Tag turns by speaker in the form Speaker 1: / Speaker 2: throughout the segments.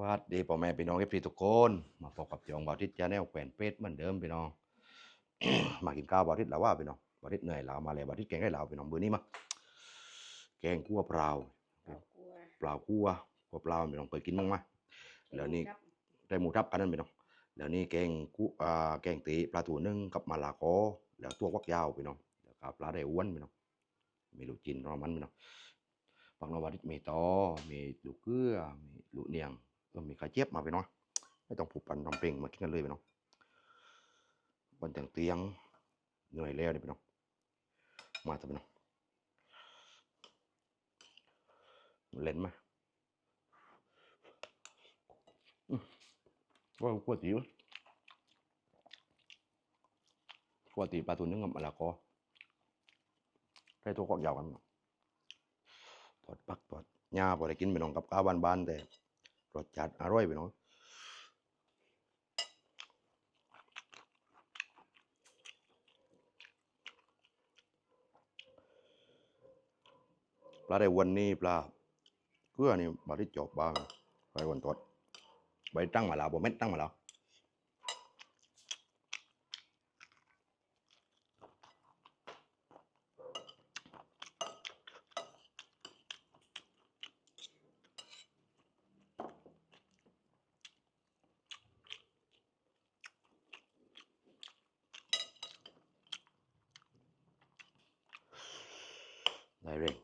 Speaker 1: วัดดีพ่อแม่พี่น้องเอฟซีทุกคน มาพบกับจองบอทิศจาแนลแขวนเป็ดเหมือนเดิมพี่น้อง มากินข้าวบอทิศแล้วว่าพี่น้องบอทิศเหนื่อยแล้วมาเลยบอทิศแกงให้เราพี่น้องมื้อนี้มาแกงคั่วเปล่า
Speaker 2: เอากลัว
Speaker 1: เปล่าคั่วคั่วเปล่าพี่น้องเคยกินบ้างไหมแล้วนี่
Speaker 2: ครับ
Speaker 1: ได้หมูทับกันนั่นพี่น้องแล้วนี่แกงกุ้อ่าแกงตีปลาทูนึ่งกับมาลาโกอแล้วตัววักยาวพี่น้องแล้วก็ปลาได้อ้วนพี่น้องมีลูกจินรอมันพี่น้องปักนวาดิมีตอมีลูกเกลือมีลูกเนียง ก็มีไข่เจี๊ยบมาพี่น้องไม่ต้องผูกปันทำเป่งมากินกันเลยพี่น้องบนแต่งเตียงเหนื่อยแล้วนี่พี่น้องมาเถอะพี่น้องเล่นไหมว่าก๋วยเตี๋ยวก๋วยเตี๋ยวปลาทูนึ่งกับมะละกอได้ตัวกอกยาวกันมาทอดปักทอดหญ้าพอได้กินไปน้องกับข้าวบ้านๆแต่ รสชาติอร่อยไปน้องปลาได้วันนี้ปลาเกลือนี่บาที่จบบ้างไปวันตดไปตั้งมาแล้วบ่เม็ดตั้งมาแล้ว ได้เร่ง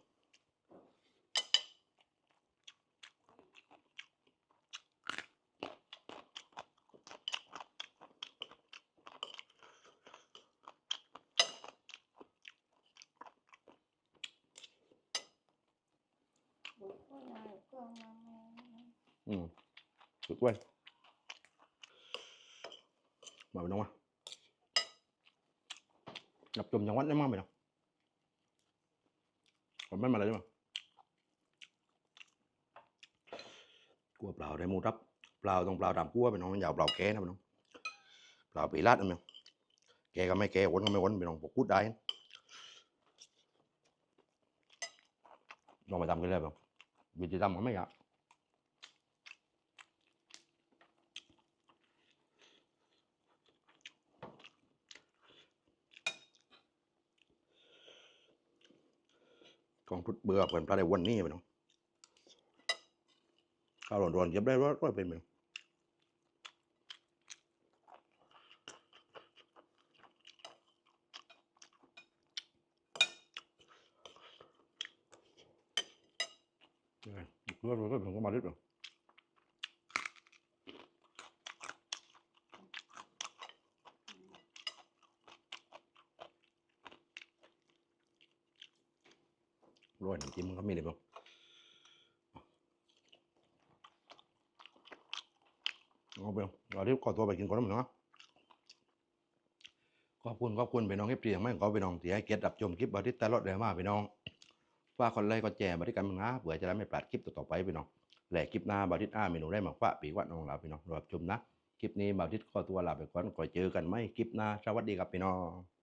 Speaker 2: บุกเข้ามาก็มาแม่
Speaker 1: อื มสุดเว้ยมาไปน้องมาจับจมจังหวัดได้มั้งไปน้องผมไม่มาเลยใช่ไหมกลัวเปล่าได้มูรับเปล่าต้องเปล่าดำกลัวไปน้องมันยาวเปล่าแกนะไปน้องเปล่าปีลาดนะไปน้องแกก็ไม่แกวนก็ไม่วนไปน้องบอกพูดได้นะลองไปทำกันเลยไปน้องวิธีทำก็ไม่ยาก กองทุดเบื่อเปิดปลาได้วันนี้ไปน้องข้าวร้อนๆเย็บได้ร้อยเป็นไปน้องเนี่ยเกลือเราก็ถึงก็มาดิบเนา ร้อยน้ำจิ้มมันก็มีเลยบ้งเอาไปเอาเราที่ขอตัวไปกินก่อนนะมึงเนาะขอบคุณขอบคุณไปน้องเอฟซีย่างไม่ขอไปน้องที่ให้เกียรติรับชมคลิปบาทิตตลอดเลยมาไปน้องฝากคนไลค์กดแชร์บาทิกันมึงนะเผื่อจะได้ไม่พลาดคลิปต่อไปไปน้องแหล่คลิปหน้าบาทิตอ้าเมนูได้มาฝากปีว่าน้องเราไปน้องรับชมนะคลิปนี้บาทิตขอตัวลาไปก่อนก่อเจอกันไหมคลิปหน้าสวัสดีครับพี่น้อง